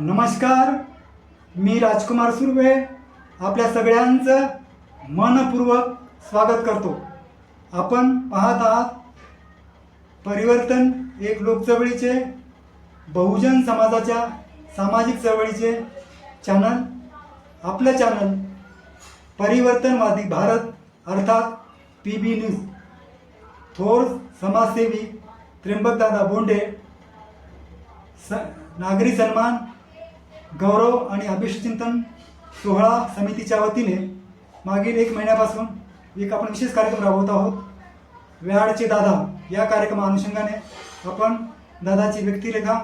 नमस्कार मी राजकुमार सुर्वे. आपल्या सगळ्यांचं मनपूर्वक स्वागत करतो. आपण पाहत आहात परिवर्तन एक लोकचळवळीचे बहुजन समाजाच्या सामाजिक चळवळीचे चॅनल आपलं चॅनल परिवर्तनवादी भारत अर्थात पी बी न्यूज. थोर समाजसेवी त्र्यंबकदादा बोंडे स नागरी सन्मान गौरव आणि अभिष्टचिंतन सोहळा समितीच्या वतीने मागील एक महिन्यापासून एक आपण विशेष कार्यक्रम राबवत आहोत. व्याडचे दादा या कार्यक्रमा अनुषंगाने आपण दादाची व्यक्तिरेखा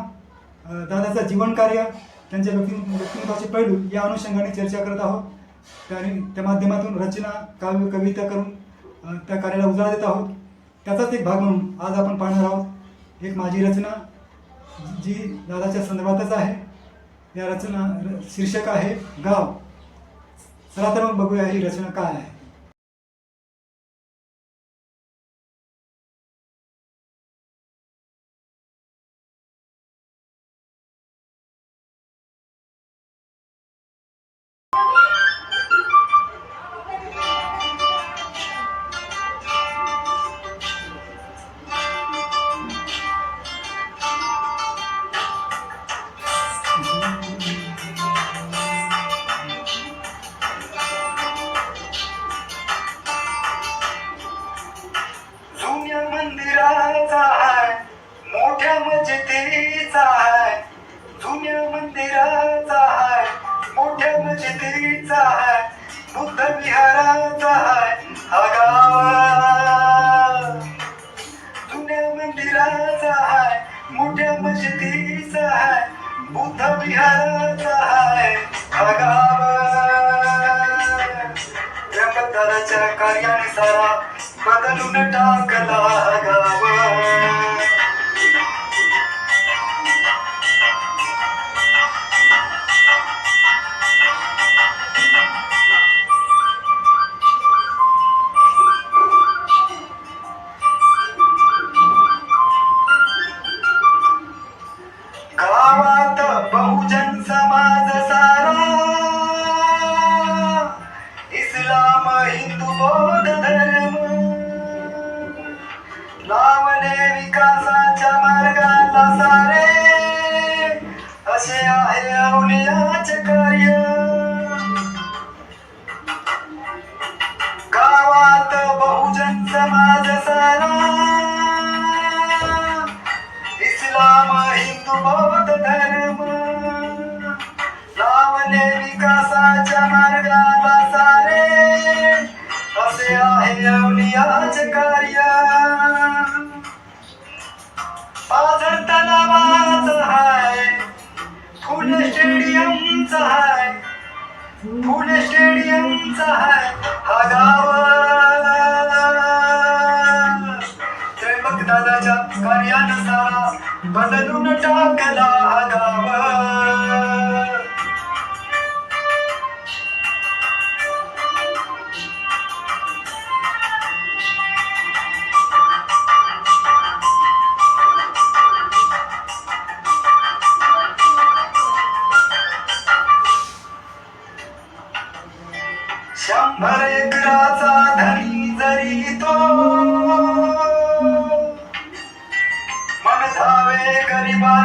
दादाचं जीवनकार्य त्यांच्या व्यक्ति व्यक्तिमत्वाचे पैलू या अनुषंगाने चर्चा करत आहोत. त्याने त्या माध्यमातून रचना काव्य कविता करून त्या कार्याला उजाळा देत आहोत. त्याचाच एक भाग म्हणून आज आपण पाहणार आहोत. एक माझी रचना जी दादाच्या संदर्भातच आहे. या रचना र- शीर्षक आहे गाव. चला तर मग बघूया ही रचना काय आहे. मस्जिदीचा आहे जुन्या मंदिराचा आहे मोठ्या मस्जिदीचा आहे बुद्ध विहाराचा आहे हा गाव. जुन्या मंदिराचा आहे मोठ्या मस्जिदीचा आहे बुद्ध विहाराचा आहे हा गाव. त्र्यंबकदादाच्या कार्याने बदलून टाकला हा गाव. सारे असे आहे अवलियाचे कार्य. गावात बहुजन समाज सारा. इस्लाम हिंदू बौद्ध धर्म. लावले विकासाच्या मार्गाला सारे. असे आहे अवलियाचे कार्य पुणे स्टेडियमचा हाय हा गाव त्र्यंबक दादाच्या कार्यानुसारा बदलून टाकला हा गाव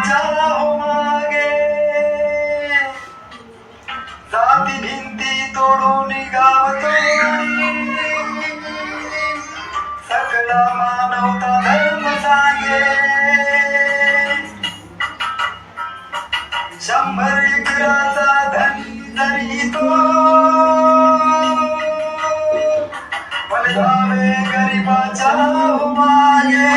गरीबाच्या हो मागे जाती भिंती तोडून गाव तोडी सगळा मानवता धर्म सांगे. शंभर एकराचा धनी तरी तो बलधावे गरीबाच्या मागे.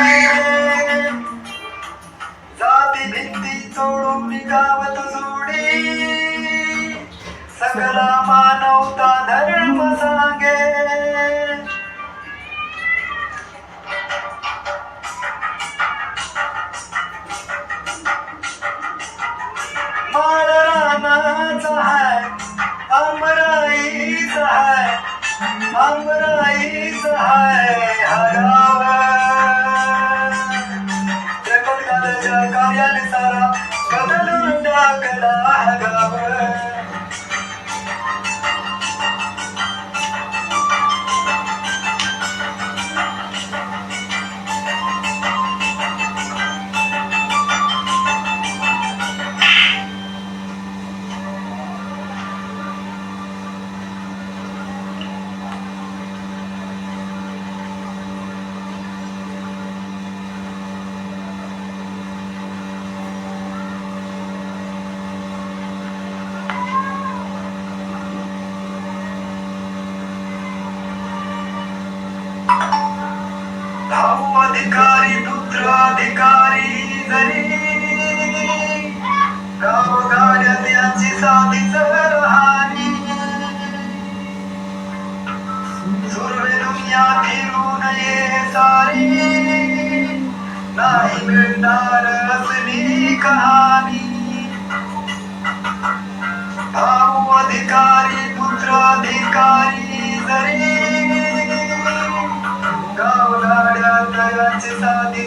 सोडून मी गावत सोडी सगळा मानवता धर्म सांगे माळ रानाचा हाय अमराईचा हाय अमराईचा हाय हरा अधिकारी पुत्राधिकारी जरी. गावगाड्यात यांची साधीच राहणी सुरवे दुनिया फिरून ये सारी. नाही मिळणार असली कहा